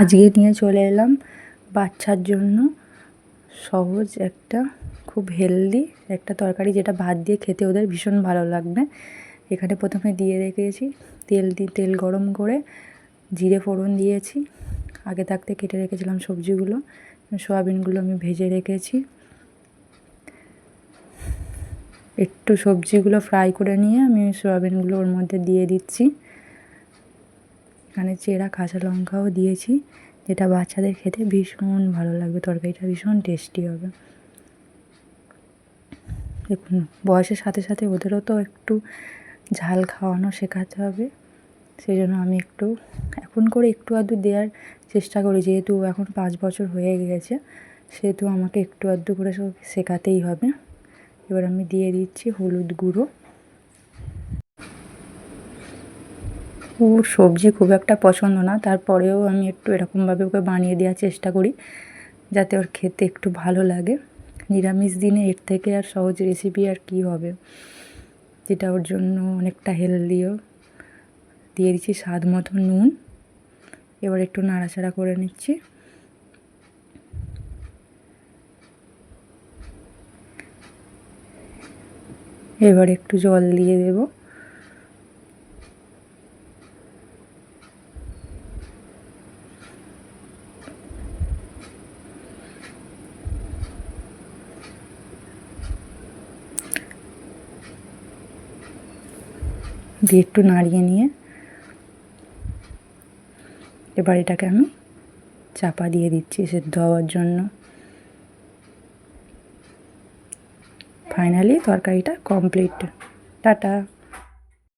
আজকে নিয়ে চলে এলাম বাচ্চার জন্য সহজ একটা, খুব হেলদি একটা তরকারি যেটা ভাত দিয়ে খেতে ওদের ভীষণ ভালো লাগবে। এখানে প্রথমে দিয়ে রেখেছি তেল দিয়ে তেল গরম করে জিরে ফোড়ন দিয়েছি। আগে থাকতে কেটে রেখেছিলাম সবজিগুলো, সোয়াবিনগুলো আমি ভেজে রেখেছি। একটু সবজিগুলো ফ্রাই করে নিয়ে আমি সোয়াবিনগুলো ওর মধ্যে দিয়ে দিচ্ছি। এখানে চেরা, কাঁচা লঙ্কাও দিয়েছি। যেটা বাচ্চাদের খেতে ভীষণ ভালো লাগবে। তরকারিটা ভীষণ টেস্টি হবে। দেখুন, বয়সের সাথে সাথে ওদেরও তো একটু ঝাল খাওয়ানো শেখাতে হবে। সেই জন্য আমি একটু, এখন করে একটু আধটু দেওয়ার চেষ্টা করি। যেহেতু এখন পাঁচ বছর হয়ে গেছে, সেহেতু আমাকে একটু আধটু করে সব শেখাতেই হবে। এবার আমি দিয়ে দিচ্ছি হলুদ গুঁড়ো। ওর সবজি খুব একটা পছন্দ না, তারপরেও আমি একটু এরকমভাবে ওকে বানিয়ে দেওয়ার চেষ্টা করি, যাতে ওর খেতে একটু ভালো লাগে। নিরামিষ দিনে এর থেকে আর সহজ রেসিপি আর কী হবে? যেটা ওর জন্য অনেকটা হেলদিও দিয়ে দিচ্ছি স্বাদ মতো নুন। এবার একটু নাড়াচাড়া করে নিচ্ছি। এবার একটু জল দিয়ে দেবো। দিয়ে একটু নাড়িয়ে নিয়ে এবার এটাকে আমি চাপা দিয়ে দিচ্ছি সেদ্ধ হওয়ার জন্য। ফাইনালি তরকারিটা কমপ্লিট টাটা!